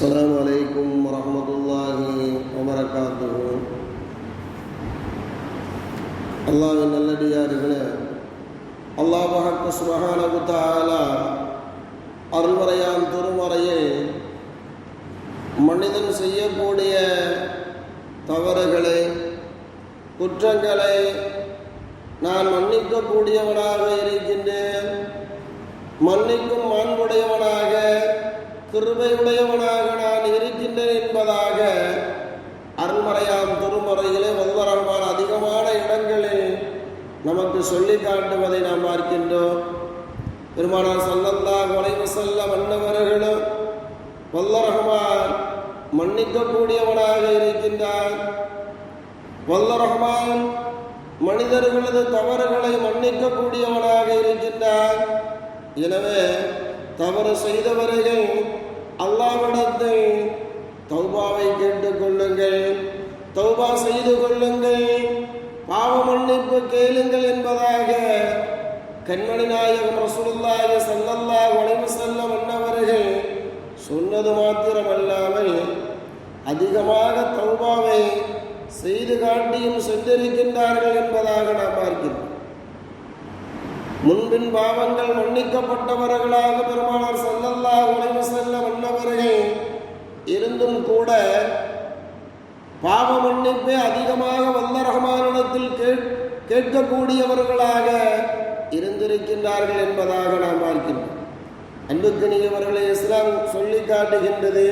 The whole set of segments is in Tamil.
السلام عليكم ورحمة الله وبركاته அல்லாவின் நல்லடியார்களே அல்லாஹ் சுபஹானஹு தஆலா அருள்மறையான் திருமறையில் மனிதன் செய்யக்கூடிய தவறுகளை குற்றங்களை நான் மன்னிக்கக்கூடியவனாக இருக்கின்றேன் மன்னிக்கும் மாண்புடையவனாக கிருபையுடையவனாக நான் இருக்கின்றேன் என்பதாக அருள்மறையாம் திருமுறையிலே வல்லரகமான அதிகமான இடங்களில் நமக்கு சொல்லி காட்டுவதை நாம் பார்க்கின்றோம். பெருமானார் சல்லல்லா வளைவு செல்ல மன்னவர்களும் வல்லரகமான் மன்னிக்கக்கூடியவனாக இருக்கின்றார். வல்லரகமான் மனிதர்களது தவறுகளை மன்னிக்கக்கூடியவனாக இருக்கின்றார். எனவே தவறு செய்தவர்கள் அல்லாவிடத்தில் தௌபாவை கேட்டுக்கொள்ளுங்கள் தௌபா செய்து கொள்ளுங்கள். பாவ மன்னிப்பு கேளுங்கள் என்பதாக கண்மணி நாயகம் ரசூலுல்லாஹி ஸல்லல்லாஹு அலைஹி வஸல்லம் அன்னவர்கள் சொன்னது மாத்திரமல்லாமல் அதிகமாக தௌபாவை செய்து காட்டியும் சென்றிருக்கின்றார்கள் என்பதாக நாம் பார்க்கிறோம். முன்பின் பாவங்கள் மன்னிக்கப்பட்டவர்களாக பெருமானார் சல்லல்லாஹு அலைஹி வஸல்லம் இருந்தும் கூட பாவ மன்னிப்பை அதிகமாக வல்ல ரஹ்மானிடத்தில் கேட் கேட்கக்கூடியவர்களாக இருந்திருக்கின்றார்கள் என்பதாக நாம் பார்க்கிறோம். அன்புக்கணியவர்களை இஸ்லாம் சொல்லி காட்டுகின்றது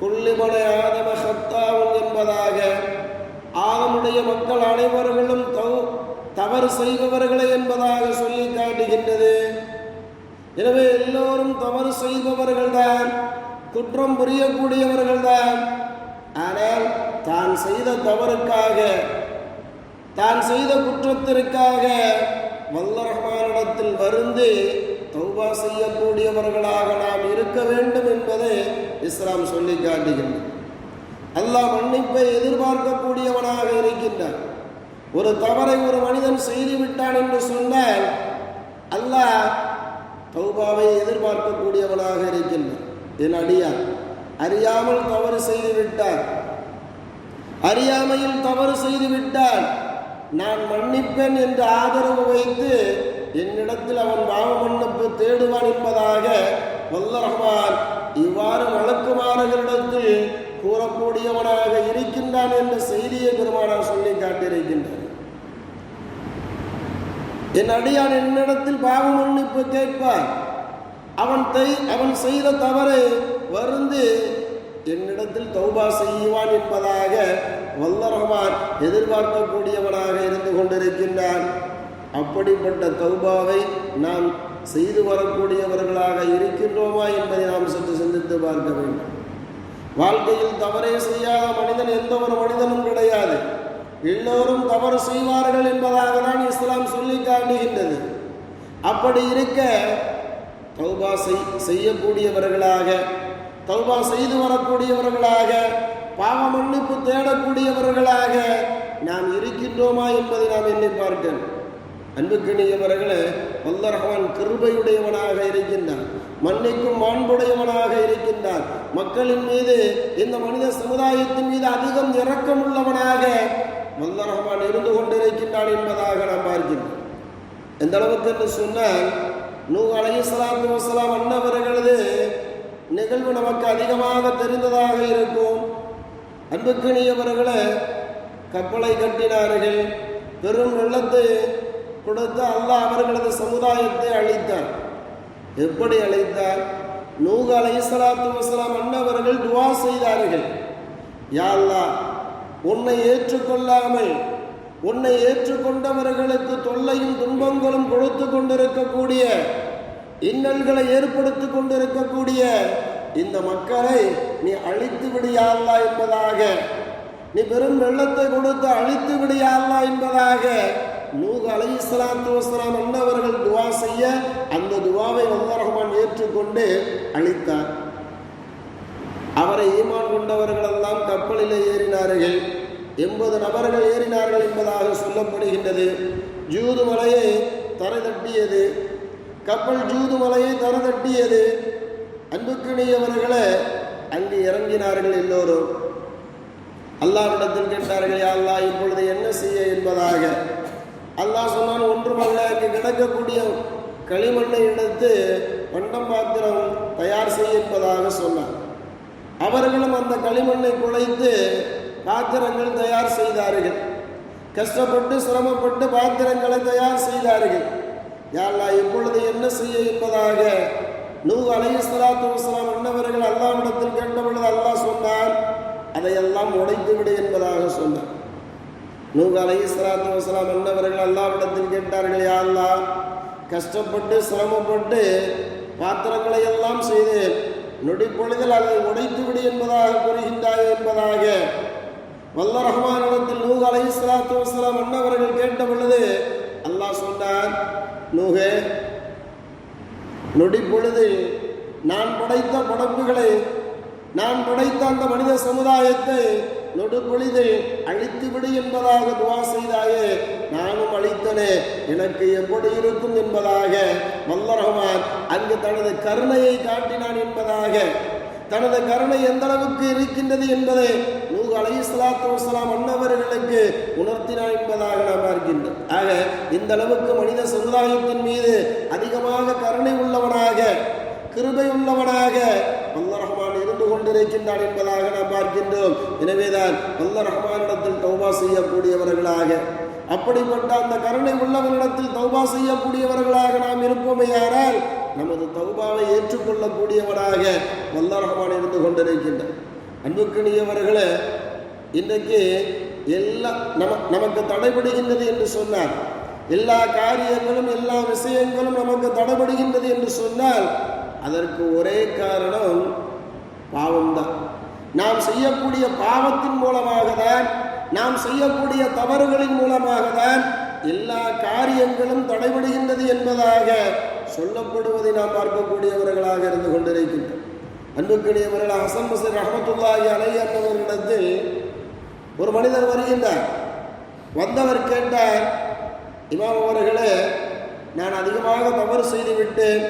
கொல்லிமலை ஆதம சத்தாவும் என்பதாக. ஆதமுடைய மக்கள் அனைவர்களும் தௌ தவறு செய்பவர்களே என்பதாக சொல்லி காட்டுகின்றது. எனவே எல்லோரும் தவறு செய்பவர்கள்தான். குற்றம் புரியக்கூடியவர்கள்தான். ஆனால் தான் செய்த தவறுக்காக தான் செய்த குற்றத்திற்காக வல்லரகமானிடத்தில் வருந்து தௌபா செய்யக்கூடியவர்களாக நாம் இருக்க வேண்டும் என்பதை இஸ்லாம் சொல்லி காட்டுகின்றது. அல்லாஹ் மன்னிப்பை எதிர்பார்க்கக்கூடியவனாக இருக்கின்றான். ஒரு தவறை ஒரு மனிதன் செய்து விட்டான் என்று சொன்னால் அல்லாஹ் தௌபாவை எதிர்பார்க்கக்கூடியவனாக இருக்கின்றான். என் அடியார் அறியாமல் தவறு செய்து விட்டார் அறியாமையில் தவறு செய்து விட்டால் நான் மன்னிப்பேன் என்று ஆதரவு வைத்து என்னிடத்தில் அவன் பாவ மன்னிப்பு தேடுவான் என்பதாக வல்ல ரஹ்மான் இவ்வாறு வழக்குமாறவரிடத்தில் கூறக்கூடியவனாக இருக்கின்றான் என்ற செய்தியை பெருமானார் சொல்லி காட்டியிருக்கின்றார். என் அடியான் என்னிடத்தில் பாவ மன்னிப்பு கேட்பார். அவன் தை அவன் செய்த தவறு வருந்து என்னிடத்தில் தௌபா செய்வான் என்பதாக வல்ல ரஹ்மான் எதிர்பார்க்கக்கூடியவனாக இருந்து கொண்டிருக்கின்றான். அப்படிப்பட்ட தௌபாவை நாம் செய்து வரக்கூடியவர்களாக இருக்கின்றோமா என்பதை நாம் சற்று சிந்தித்து பார்க்க வேண்டும். வாழ்க்கையில் தவறே செய்யாத மனிதன் எந்த ஒரு மனிதனும் கிடையாது. எல்லோரும் தவறு செய்வார்கள் என்பதாக தான் இஸ்லாம் சொல்லி காட்டுகின்றது. அப்படி இருக்க தௌபா செய் செய்யக்கூடியவர்களாக தௌபா செய்து வரக்கூடியவர்களாக பாவ மன்னிப்பு தேடக்கூடியவர்களாக நாம் இருக்கின்றோமா என்பதை நாம் எண்ணி பார்க்கணும். அன்புக்கிணியவர்களே வல்ல ரஹ்மான் கிருபையுடையவனாக இருக்கின்றான் மன்னிக்கும் மாண்புடையவனாக இருக்கின்றான். மக்களின் மீது இந்த மனித சமுதாயத்தின் மீது அதிகம் இரக்கமுள்ளவனாக வல்ல ரஹ்மான் இருந்து கொண்டிருக்கின்றான் என்பதாக நாம் பார்க்கின்றோம். எந்த அளவுக்கு என்று சொன்னால் நூ அலகி சலாத்து வசலாம் அன்னவர்களது நிகழ்வு நமக்கு அதிகமாக தெரிந்ததாக இருக்கும். அன்புக்கிணியவர்களே கப்பலை கட்டினார்கள். பெரும் வெள்ளத்தை கொடுத்து அல்லாஹ் அவர்களது சமுதாயத்தை அழித்தார். எப்படி அழைத்தார்? நூக அலைசலாத்து வசலாம் அண்ணவர்கள் துவா செய்தார்கள். யாழ்லா உன்னை ஏற்றுக்கொள்ளாமல் உன்னை ஏற்றுக்கொண்டவர்களுக்கு தொல்லையும் துன்பங்களும் கொடுத்து கொண்டிருக்கக்கூடிய இன்னல்களை ஏற்படுத்தி கொண்டிருக்கக்கூடிய இந்த மக்களை நீ அழித்து விடியாதா என்பதாக நீ பெரும் வெள்ளத்தை கொடுத்து அழித்து விடியாதா என்பதாக நூக அலை இஸ்லாத்து வஸ்லாம் அன்னவர்கள் துவா செய்ய அந்த துவாவை வல்ல ரஹ்மான் ஏற்றுக்கொண்டு அழித்தார். அவரை ஈமான் கொண்டவர்கள் எல்லாம் கப்பலில் ஏறினார்கள். எண்பது நபர்கள் ஏறினார்கள் என்பதாக சொல்லப்படுகின்றது. ஜூது மலையை தரை தட்டியது கப்பல் ஜூது மலையை தர தட்டியது அன்புக்கிணியவர்களே அங்கு இறங்கினார்கள் எல்லோரும். அல்லாவிடத்தில் கேட்டார்கள் அல்லா இப்பொழுது என்ன செய்ய? என்பதாக. அல்லாஹ் சொன்னான் ஒன்றுமல்ல அங்கு கிடக்கக்கூடிய களிமண்ணை எடுத்து பண்டம் பாத்திரம் தயார் செய்ய என்பதாக சொன்னார் அவர்களும் அந்த களிமண்ணை குழைத்து பாத்திரங்கள் தயார் செய்தார்கள். கஷ்டப்பட்டு சிரமப்பட்டு பாத்திரங்களை தயார் செய்தார்கள். யாழ்லா இப்பொழுது என்ன செய்ய என்பதாக நூ அலை சலாத்து வசலாம் அன்னவர்கள் அல்லாவிடத்தில் கேட்ட பொழுது அல்லாஹ் சொன்னான் அதையெல்லாம் உடைத்து விடு என்பதாக சொன்னார் நூ அலை சலாத்து வசலாம் அன்னவர்கள் அல்லாவிடத்தில் கேட்டார்கள் யாழ்லா கஷ்டப்பட்டு சிரமப்பட்டு பாத்திரங்களை எல்லாம் செய்து நொடி பொழுதில் அதை உடைத்து விடு என்பதாக கூறுகின்றாய் என்பதாக வல்ல ரஹ்மானிடத்தில் நூக அலை இஸ்லாத்து வசலாம் அன்னவர்கள் கேட்ட பொழுது அல்லாஹ் சொன்னான் நூகே நொடி பொழுது நான் படைத்த படைப்புகளை நான் படைத்த அந்த மனித சமுதாயத்தை நொடு அழித்துவிடு அழித்து விடு என்பதாக துவா செய்தாயே நானும் அழித்தனே எனக்கு எப்படி இருக்கும் என்பதாக வல்ல அங்கு தனது கருணையை காட்டினான் என்பதாக தனது கருணை எந்த அளவுக்கு இருக்கின்றது என்பதை நூறு அலை சலாத்து வசலாம் அன்னவர்களுக்கு உணர்த்தினார் என்பதாக நாம் பார்க்கின்றோம் ஆக இந்த அளவுக்கு மனித சமுதாயத்தின் மீது அதிகமாக கருணை உள்ளவனாக கிருபை உள்ளவனாக வல்ல ரஹ்மான் இருந்து கொண்டிருக்கின்றான் என்பதாக நாம் பார்க்கின்றோம். எனவேதான் வல்ல ரஹ்மானிடத்தில் தௌபா செய்யக்கூடியவர்களாக அப்படிப்பட்ட அந்த கருணை உள்ளவனிடத்தில் தௌபா செய்யக்கூடியவர்களாக நாம் இருப்போமேயானால் நமது தௌபாவை ஏற்றுக்கொள்ளக்கூடியவனாக வல்ல ரஹ்மான் இருந்து கொண்டிருக்கின்றான். அன்புக்கினியவர்களே இன்றைக்கு எல்லாம் நம நமக்கு தடைபடுகின்றது என்று சொன்னார் எல்லா காரியங்களும் எல்லா விஷயங்களும் நமக்கு தடைபடுகின்றது என்று சொன்னால் அதற்கு ஒரே காரணம் பாவம்தான். நாம் செய்யக்கூடிய பாவத்தின் மூலமாக தான் நாம் செய்யக்கூடிய தவறுகளின் மூலமாக தான் எல்லா காரியங்களும் தடைபடுகின்றது என்பதாக சொல்லப்படுவதை நாம் பார்க்கக்கூடியவர்களாக இருந்து கொண்டிருக்கின்றோம். அன்புக்கினியவர்கள் ஹசன் மசீர் ரஹமத்துல்லாஹி அலை அன்னவர்களிடத்தில் ஒரு மனிதர் வருகின்றார். வந்தவர் கேட்டார் இமாம் அவர்களே நான் அதிகமாக தவறு செய்துவிட்டேன்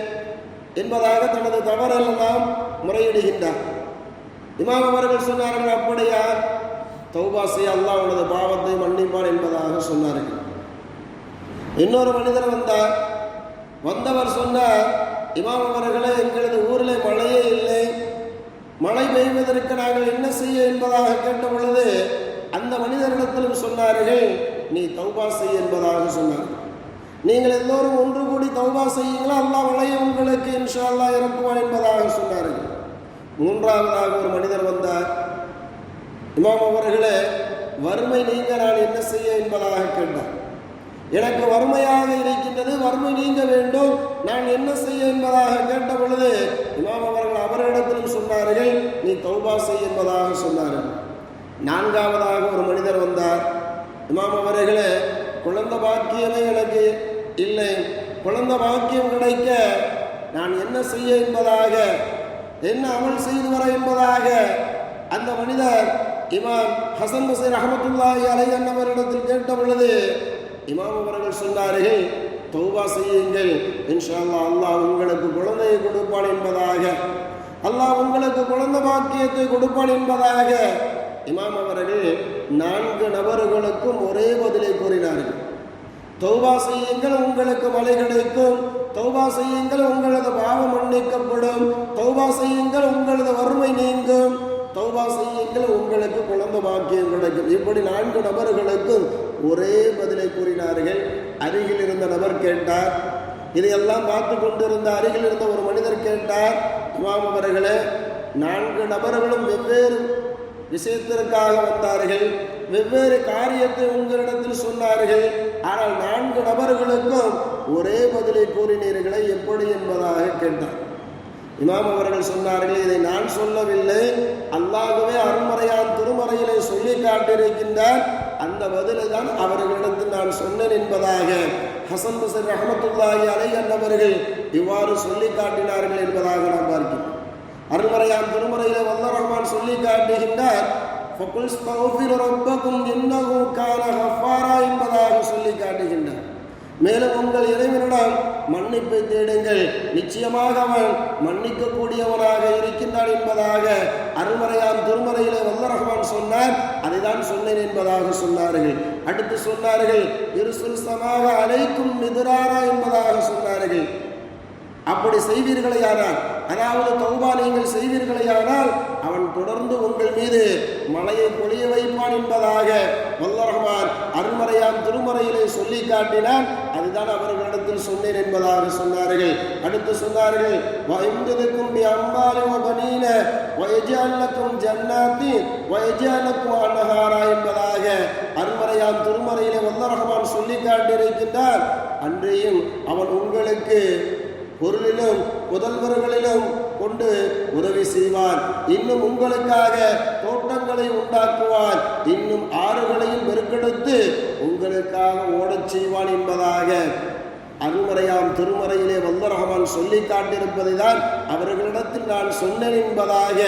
என்பதாக தனது தவறெல்லாம் முறையிடுகின்றார். இமாம் அவர்கள் சொன்னார்கள் அப்படியா? தௌபாசி அல்லா அல்லாஹ் உனது பாவத்தை மன்னிப்பான் என்பதாக சொன்னார்கள். இன்னொரு மனிதர் வந்தார். வந்தவர் சொன்னார் இமாம் அவர்களே எங்களது ஊரில் மழையே மழை பெய்வதற்கு நாங்கள் என்ன செய்ய என்பதாக கேட்ட பொழுது அந்த மனிதர்களிடத்திலும் சொன்னார்கள் நீ தௌபா செய்ய என்பதாக சொன்னார். நீங்கள் எல்லோரும் ஒன்று கூடி தௌபா செய்யுங்களா அல்லா மழையை உங்களுக்கு இன்ஷா அல்லாஹ் இறக்குவான் என்பதாக சொன்னார்கள். மூன்றாவதாக ஒரு மனிதர் வந்தார். இமாம் அவர்களே வறுமை நீங்க நான் என்ன செய்ய என்பதாக கேட்டார். எனக்கு வறுமையாக இருக்கின்றது வறுமை நீங்க வேண்டும். நான் என்ன செய்ய என்பதாக கேட்ட பொழுது இமாம் அவர்கள் அவரிடத்திலும் சொன்னார்கள் நீ தௌபா செய் என்பதாக சொன்னார்கள். நான்காவதாக ஒரு மனிதர் வந்தார். இமாம் அவர்களே குழந்தை பாக்கியமே எனக்கு இல்லை. குழந்தை பாக்கியம் கிடைக்க நான் என்ன செய்ய என்பதாக என்ன அமல் செய்து வர என்பதாக அந்த மனிதர் இமாம் ஹசன் பசீர் அஹமத்துல்லாஹி அலை அண்ணவரிடத்தில் கேட்ட பொழுது இமாம் அவர்கள் சொன்னார்கள் தௌபா செய்யுங்கள். இன்ஷால்லா அல்லாஹ் அல்லாஹ் உங்களுக்கு குழந்தையை கொடுப்பான் என்பதாக. அல்லாஹ் உங்களுக்கு குழந்தை பாக்கியத்தை கொடுப்பான் என்பதாக. இமாம் அவர்கள் நான்கு நபர்களுக்கும் ஒரே பதிலை கூறினார்கள். தௌபா செய்யுங்கள் உங்களுக்கு மழை கிடைக்கும். தௌபா செய்யுங்கள் உங்களது பாவம் மன்னிக்கப்படும். தௌபா செய்யுங்கள் உங்களது வறுமை நீங்கும். தௌபா செய்யுங்கள் உங்களுக்கு குழந்தை பாக்கியம் கிடைக்கும். இப்படி நான்கு நபர்களுக்கும் ஒரே பதிலை கூறினார்கள். அருகில் இருந்த நபர் கேட்டார். இதையெல்லாம் பார்த்து கொண்டிருந்த அருகில் இருந்த ஒரு மனிதர் கேட்டார். இமாம் அவர்களே நான்கு நபர்களும் வெவ்வேறு விஷயத்திற்காக வந்தார்கள். வெவ்வேறு காரியத்தை உங்களிடத்தில் சொன்னார்கள். ஆனால் நான்கு நபர்களுக்கும் ஒரே பதிலை கூறினீர்களே எப்படி என்பதாக கேட்டார். இமாம் அவர்கள் சொன்னார்கள் இதை நான் சொல்லவில்லை. அல்லாகவே அருமறையான் திருமறையிலே சொல்லி காட்டியிருக்கின்றார். அந்த பதிலை தான் அவர்களிடத்தில் நான் சொன்னேன் என்பதாக ஹசன் ஹசன் ரஹமத்துல்லாஹி அலை அன்னவர்கள் இவ்வாறு சொல்லி காட்டினார்கள் என்பதாக நாம் பார்க்கிறோம். அருள்மறையான் திருமுறையில் வல்ல ரஹ்மான் சொல்லி காட்டுகின்றார் என்பதாக சொல்லி காட்டுகின்றார். மேலும் உங்கள் இறைவனிடம் மன்னிப்பை தேடுங்கள். நிச்சயமாக அவன் மன்னிக்க கூடியவனாக இருக்கின்றான் என்பதாக அருமறையாம் திருமறையிலே வல்ல ரஹ்மான் சொன்னார். அதைதான் சொன்னேன் என்பதாக சொன்னார்கள். அடுத்து சொன்னார்கள் இருசுல் சமாக அலைக்கும் எதிராரா என்பதாக சொன்னார்கள். அப்படி செய்வீர்களேயானால் அதாவது தௌபா நீங்கள் செய்வீர்களேயானால் அவன் தொடர்ந்து உங்கள் மீது மலையை பொழிய வைப்பான் என்பதாக வல்லரஹ்மான் அருமறையான் திருமறையிலே சொல்லி காட்டினான். அதுதான் அவர்களிடத்தில் சொன்னேன் என்பதாக சொன்னார்கள். அடுத்து சொன்னார்கள் வயந்ததுக்கும் அம்பாலும் வபனீன வயஜாலக்கும் ஜன்னாத்தி வயஜாலக்கும் அன்னஹாரா என்பதாக அருமறையான் திருமறையிலே வல்லரஹ்மான் சொல்லி காட்டியிருக்கின்றார் அன்றையும் அவன் உங்களுக்கு பொருளிலும் புதல்வர்களிலும் கொண்டு உதவி செய்வான். இன்னும் உங்களுக்காக தோட்டங்களை உண்டாக்குவான். இன்னும் ஆறுகளையும் பெருக்கெடுத்து உங்களுக்காக ஓடச் செய்வான் என்பதாக அருமறையாம் திருமறையிலே வல்ல ரஹ்மான் சொல்லி காட்டியிருப்பதை தான் அவர்களிடத்தில் நான் சொன்னேன் என்பதாக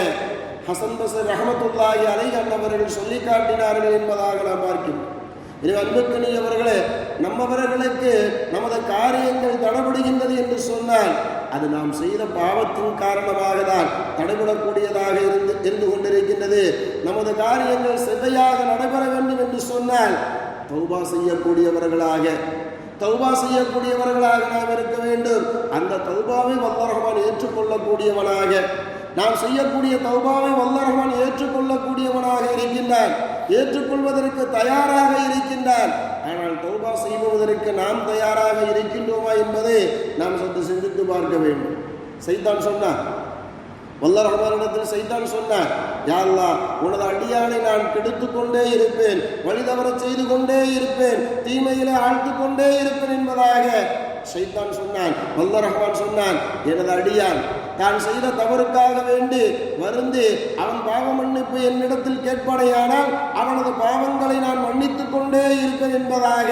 ஹசன் பசர் ரஹமத்துல்லாஹி அலை அண்ணவர்கள் சொல்லி காட்டினார்கள் என்பதாக நாம் பார்க்கிறோம் இது அன்புக்கணியவர்களே நம்மவர்களுக்கு நமது காரியங்கள் தடபடுகின்றது என்று சொன்னால் அது நாம் செய்த பாவத்தின் காரணமாக தான் தடைபடக்கூடியதாக இருந்து இருந்து கொண்டிருக்கின்றது. நமது காரியங்கள் செவ்வையாக நடைபெற வேண்டும் என்று சொன்னால் தௌபா செய்யக்கூடியவர்களாக தௌபா செய்யக்கூடியவர்களாக நாம் இருக்க வேண்டும். அந்த தௌபாவை வல்லரகமான் ஏற்றுக்கொள்ளக்கூடியவனாக நாம் செய்யக்கூடிய தௌபாவை வல்லரகமான் ஏற்றுக்கொள்ளக்கூடியவனாக இருக்கின்றான். ஏற்றுக்கொள்வதற்கு தயாராக இருக்கின்றான். ஆனால் தௌபா செய்வதற்கு நாம் தயாராக இருக்கின்றோமா என்பதை நாம் சற்று சிந்தித்து பார்க்க வேண்டும். செய்தான் சொன்னான். வல்ல ரஹ்மானிடத்தில் செய்தான் சொன்னார் யாழ்லா உனது அடியானை நான் கெடுத்து கொண்டே இருப்பேன் தவற செய்து கொண்டே இருப்பேன் தீமையிலே ஆழ்த்து கொண்டே இருப்பேன் என்பதாக சைத்தான் சொன்னான் வல்ல ரஹ்மான் சொன்னான் எனது அடியான் தான் செய்த தவறுக்காக வேண்டி வருந்து அவன் பாவ மன்னிப்பு என்னிடத்தில் கேட்பானேயானால் அவனது பாவங்களை நான் மன்னித்துக் கொண்டே இருப்பேன் என்பதாக.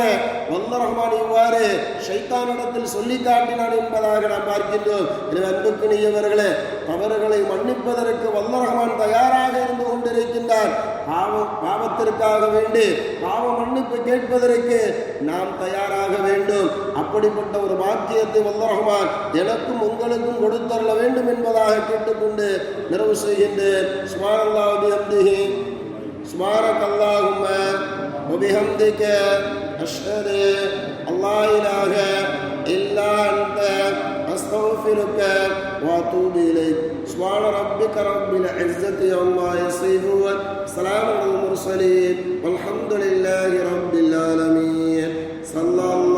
வல்ல ரஹ்மான் இவ்வாறு ஷைத்தானிடத்தில் சொல்லி காட்டினான் என்பதாக நாம் பார்க்கின்றோம். எனவே அன்புக்கு நீயவர்களே தவறுகளை மன்னிப்பதற்கு வல்ல ரஹ்மான் தயாராக இருந்து கொண்டிருக்கின்றார். பாவம் பாவத்திற்காக வேண்டி பாவ மன்னிப்பு கேட்பதற்கு நாம் தயாராக வேண்டும் அப்படிப்பட்ட ஒரு பாக்கியத்தை வல்ல ரஹ்மான் எனக்கும் உங்களுக்கும் கொடுத்தரல வேண்டும் என்பதாக கேட்டுக்கொண்டு நிறைவு செய்கின்றேன் சுமாரல்லாஹு பிஹம்திஹி சுமாரக் அல்லாஹும்ம وبحمدك أشهد أن لا إله إلا أنت أستغفرك وأتوب إليك سبحان ربك رب العزة عما يصفون سلام على المرسلين والحمد لله رب সাল্লাহ